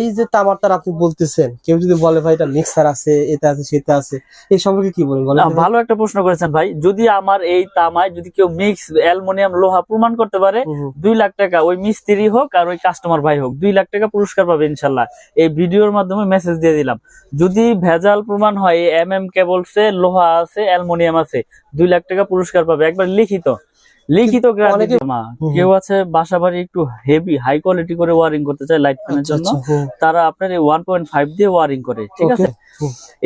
এই যে তামার তার আপনি বলতেছেন কেউ যদি বলে ভাই এটা মিক্সার আছে এটা আছে সেটা আছে এই সম্পর্কে কি বলেন? বলেন ভালো একটা প্রশ্ন করেছেন ভাই। যদি আমার এই তামায় যদি কেউ মিক্স অ্যালুমিনিয়াম লোহা প্রমাণ করতে পারে। দুই লাখ টাকা ওই মিস্ত্রি হোক আর ওই কাস্টমার ভাই হোক দুই লাখ টাকা পুরস্কার পাবে ইনশাল্লাহ। এই ভিডিওর মাধ্যমে মেসেজ দিয়ে দিলাম। যদি ভেজাল প্রমাণ হয় এম এম কেবলসে লোহা আছে অ্যালুমিনিয়াম আছে দুই লাখ টাকা পুরস্কার পাবে। একবার লিখিত। লিখিত জমা। কেউ আছে বাসা বাড়ি একটু হেভি হাই কোয়ালিটি করে ওয়ারিং করতে চায় লাইট ফ্যানের আচ্ছা, জন্য। আচ্ছা, তারা আপনার এই ওয়ান পয়েন্ট ফাইভ দিয়ে ওয়ারিং করে ঠিক আছে?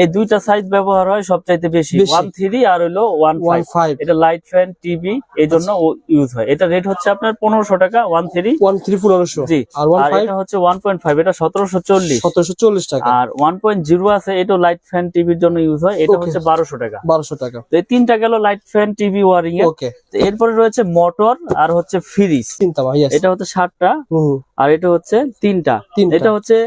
এই দুইটা সাইজ ব্যবহার হয় সবচাইতে বেশি। ওয়ান থ্রি আর হলো ওয়ান ফাইভ এটা লাইট ফ্যান টিভি এই জন্য ইউজ হয়। এটা রেট হচ্ছে আপনার পনেরোশো টাকা ওয়ান থ্রি ওয়ান থ্রি পনেরোশো। জি। আর এটা হচ্ছে ওয়ান পয়েন্ট ফাইভ এটা সতেরোশো চল্লিশ। সতেরোশো চল্লিশ টাকা। আর ওয়ান পয়েন্ট জিরো আছে এটা লাইট ফ্যান টিভির জন্য ইউজ হয়। এটা হচ্ছে বারোশো টাকা। বারোশো টাকা। তো এই তিনটা গেল লাইট ফ্যান টিভি ওয়ারিং এর এরপরে রয়েছে মোটর আর হচ্ছে ফ্রিজ। এটা হচ্ছে হুম, আর এটা হচ্ছে তিনটা। তিনটা। এটা হচ্ছে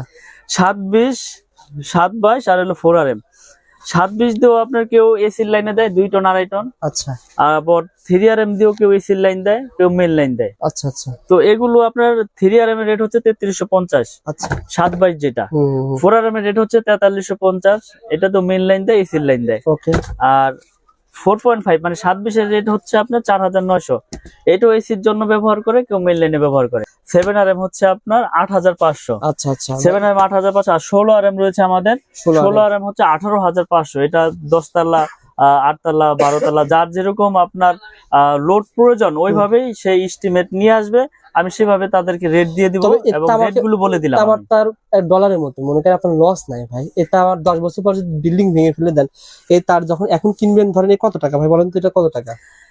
সাত বিশ সাত বাইশ আর হলো ফোর আর এম সাত বিশ দিয়েও আপনার কেউ এসির লাইনে দেয় দুই টন আড়াই টন আচ্ছা। আর আবার থ্রি আর এম দিয়েও কেউ এসির লাইন দেয় কেউ মেন লাইন দেয়। আচ্ছা আচ্ছা। তো এগুলো আপনার থ্রি আর এম এর রেট হচ্ছে তেত্রিশশো পঞ্চাশ। আচ্ছা। সাত বাইশ যেটা। ফোর আর এম এর রেট হচ্ছে তেতাল্লিশশো পঞ্চাশ। এটা তো মেন লাইন দেয় এসির লাইন দেয়। ওকে আর ফোর পয়েন্ট ফাইভ মানে সাত বিশের রেট হচ্ছে আপনার চার হাজার নয়শো। এটাও এসির জন্য ব্যবহার করে কেউ মেন লাইনে ব্যবহার করে। সেভেন আর এম হচ্ছে আপনার আট হাজার পাঁচশো। আচ্ছা আচ্ছা। সেভেন আর এম আট হাজার পাঁচশো আর ষোলো আর এম রয়েছে আমাদের। ষোলো আর এম হচ্ছে আঠারো হাজার পাঁচশো। এটা দশতলা আটতলা বারোতলা যার যেরকম আপনার লোড প্রয়োজন ওইভাবেই সেই এস্টিমেট নিয়ে আসবে। আমি সেভাবে তাদেরকে রেট দিয়ে দিব এবং রেটগুলো বলে দিলাম আমার তার ডলারের মতো। মনে করেন আপনার লস নাই ভাই। এটা আমার দশ বছর পর যদি বিল্ডিং ভেঙে ফেলে দেন এই তার যখন এখন কিনবেন ধরেন কত টাকা? ভাই বলেন তো এটা কত টাকা?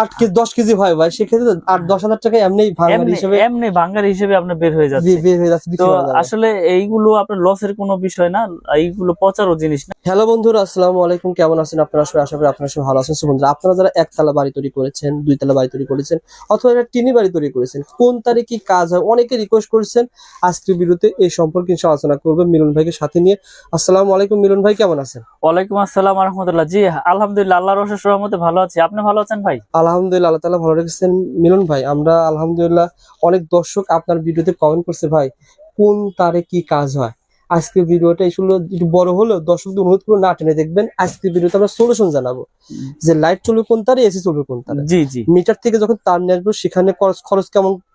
আট কেজি দশ কেজি হয় ভাই। সেক্ষেত্রে আট দশ হাজার টাকা এমনি ভাঙ্গার হিসেবে এমনি ভাঙ্গার হিসেবে আপনার বের হয়ে যাচ্ছে বের হয়ে যাচ্ছে তো। আসলে এইগুলো আপনার লসের কোনো বিষয় না। এইগুলো পচারও জিনিস না। হ্যালো বন্ধুরা আসসালামু আলাইকুম। কেমন আছেন আপনারা? সবাই আশা করি আপনারা সবাই ভালো আছেন। বন্ধুরা আপনারা যারা একতলা বাড়ি তৈরি করেছেন দুইতলা বাড়ি তৈরি করেছেন অথবা একটা টিনি বাড়ি তৈরি করেছেন কোন তারিখে কি কাজ হয় অনেকে রিকোয়েস্ট করেছেন। আজকের ভিডিওতে এই সম্পর্কে ইনশা আলোচনা করবেন মিলন ভাইকে সাথে নিয়ে। আসসালামু আলাইকুম মিলন ভাই কেমন আছেন? ওয়ালাইকুম আসসালাম রহমতুল্লাহ জি আলহামদুলিল্লাহ আল্লাহর রসের রহমতে ভালো আছি। আপনি ভালো আছেন ভাই? আলহামদুলিল্লাহ আল্লাহ তালা ভালো রেখেছেন। মিলন ভাই আমরা আলহামদুলিল্লাহ অনেক দর্শক আপনার ভিডিওতে কমেন্ট করছে ভাই কোন তারে কি কাজ হয়? আজকের ভিডিওটা আসলে একটু বড় হলো দর্শকদের অনুরোধ করে না টেনে দেখবেন। আজকের ভিডিওতে আমরা সলিউশন জানাব যে লাইট চলবে কোন তারে এসি চলবে কোন তারে। জি জি। মিটার থেকে যখন তার নিয়ে আসব সেখানে খরচ খরচ কেমন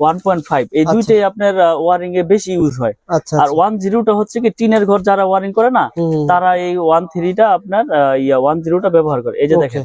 1.5 এই আচ্ছা। দুইটাই আপনার ওয়ারিং এ বেশি ইউজ হয়। আচ্ছা, আর আচ্ছা। 10টা হচ্ছে কি টিনের ঘর যারা ওয়ারিং করে না তারা এই 13টা আপনার ইয়া 10টা ব্যবহার করে। এই যে দেখেন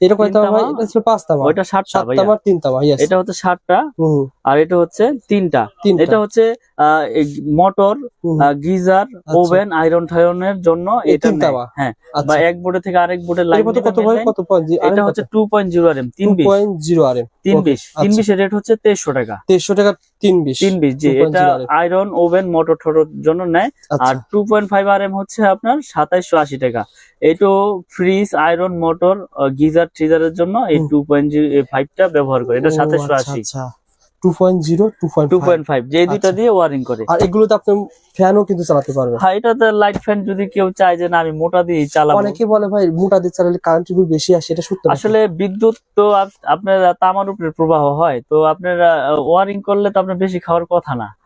এটা কয় তামা এটা ছিল পাঁচ তামা ওইটা সাত তামা তিন তামা এটা হচ্ছে সাতটা। আর এটা হচ্ছে তিনটা। এটা হচ্ছে মোটর গিজার ওভেন আয়রন টায়রনের জন্য এটা? হ্যাঁ বা? আচ্ছা। এক বোর্ডে থেকে আরেক বোর্ডে এটা লাইন কত কত এটা হচ্ছে two point zero R M তিন two point zero R M তিন Okay, বিশ। তিন আচ্ছা। বিশের রেট হচ্ছে তেইশশো টাকা। তেইশশো টাকা তিন বিশ। তিন বিশ জি এটা আয়রন ওভেন মোটর টোটর জন্য নেয়। আচ্ছা। আর two point five R M হচ্ছে আপনার সাতাইশশো আশি টাকা। এইটো ফ্রিজ আয়রন মোটর গিজার ট্রিজারের জন্য এই হুম। টু পয়েন্ট ফাইভটা ব্যবহার করে। এটা ও, সাতাইশশো আচ্ছা, আশি আচ্ছা two point zero two point two point five যে দুইটা আচ্ছা। দিয়ে ওয়ারিং করে। আর এগুলোতে আপনি ফ্যানও কিন্তু চালাতে পারবেন। হ্যাঁ এটাতে লাইট ফ্যান যদি কেউ চায় যে না আমি মোটা দিয়ে চালাবো। অনেকে বলে ভাই মোটা দিয়ে চালালে কারেন্ট বিল বেশি আসে। এটা সত্য আসলে বিদ্যুৎ তো আপ- আপনার তামার উপরে প্রবাহ হয়। তো আপনার ওয়ারিং করলে তো আপনার বেশি খাওয়ার কথা না।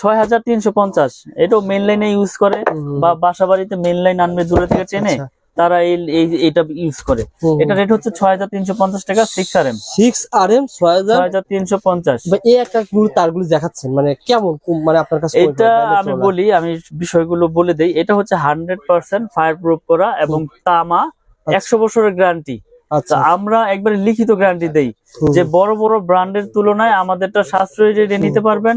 ছয় হাজার তিনশো পঞ্চাশ। এটাও মেন লাইনে ইউজ করে বা বাসা বাড়িতে মেন লাইন আনবে দূরে থেকে চেনে আচ্ছা। তারা এই এটা ইউজ করে। এটা রেট হচ্ছে ছয় হাজার তিনশো পঞ্চাশ টাকা six R M six R M ছয় হাজার তিনশো পঞ্চাশ। এই একটা গুলো তারগুলো দেখাচ্ছেন মানে কেমন মানে আপনার কাছে এটা আমি বলি আমি বিষয়গুলো বলে দেই। এটা হচ্ছে হান্ড্রেড পার্সেন্ট ফায়ার প্রুফ করা এবং তামা একশো বছরের গ্যারান্টি আচ্ছা। আমরা একবারে লিখিত গ্যারান্টি দেই যে বড় বড় ব্র্যান্ডের তুলনায় আমাদেরটা সাশ্রয়ী রেটে নিতে পারবেন।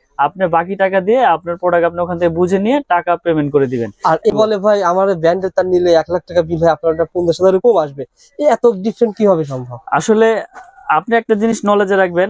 আপনি বাকি টাকা দিয়ে আপনার প্রোডাক্ট আপনি ওখান থেকে বুঝে নিয়ে টাকা পেমেন্ট করে দিবেন। আর এ বলে ভাই আমার ব্র্যান্ডের তার নিলে এক লাখ টাকা বিল হয় আপনার পঞ্চাশ হাজার কম আসবে। এত ডিফারেন্ট কি হবে সম্ভব? আসলে আপনি একটা জিনিস নলেজে রাখবেন